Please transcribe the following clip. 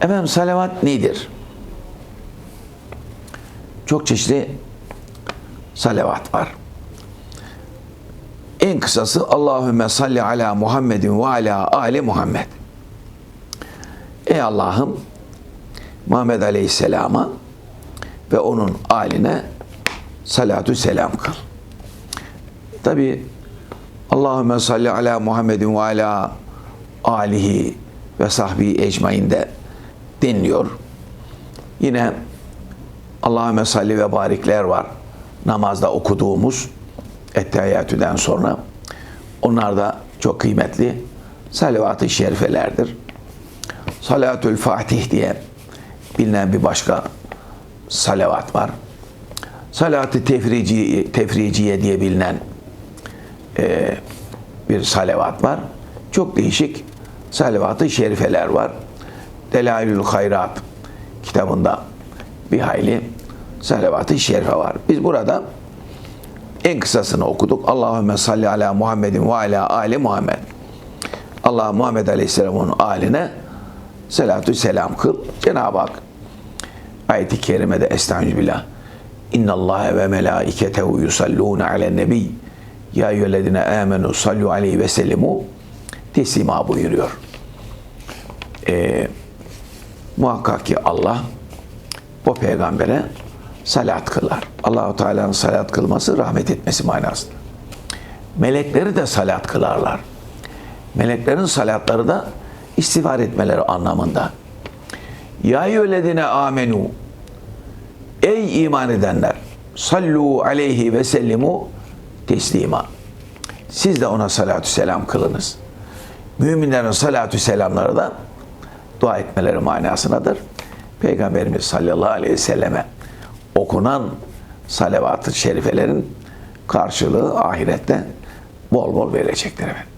Efendim salavat nedir? Çok çeşitli salavat var. En kısası Allahümme salli ala Muhammedin ve ala ali Muhammed. Ey Allah'ım Muhammed Aleyhisselam'a ve onun aline salatü selam kıl. Tabi Allahümme salli ala Muhammedin ve ala alihi ve sahbihi ecmain de deniliyor. Yine Allahümme salli ve barikler var. Namazda okuduğumuz ettehiyyatüden sonra. Onlar da çok kıymetli salavat-ı şerifelerdir. Salatül Fatih diye bilinen bir başka salavat var. Salat-ı tefrici, tefriciye diye bilinen e, bir salavat var. Çok değişik salavat-ı şerifeler var. Delailül Hayrat kitabında bir hayli salavat-ı şerife var. Biz burada en kısasını okuduk. Allahümme salli ala Muhammedin ve ala ali Muhammed. Allah Muhammed Aleyhisselam'ın aline salatü selam kıl. Cenab-ı Hak ayeti kerimede estağfirullah. İnna Allah ve melaiketehu yusallun alen nebi. Ya eyyühellezine amenu sallu aleyhi ve sellimu teslima buyuruyor. Ee, muhakkak ki Allah o peygambere salat kılar. Allahu Teala'nın salat kılması rahmet etmesi manasında. Melekleri de salat kılarlar. Meleklerin salatları da istiğfar etmeleri anlamında. Ya eyyühellezine amenu Ey iman edenler sallu aleyhi ve sellimu teslima. Siz de ona salatü selam kılınız. Müminlerin salatü selamları da dua etmeleri manasındadır. Peygamberimiz sallallahu aleyhi ve selleme okunan salavat-ı şerifelerin karşılığı ahirette bol bol verecektir efendim.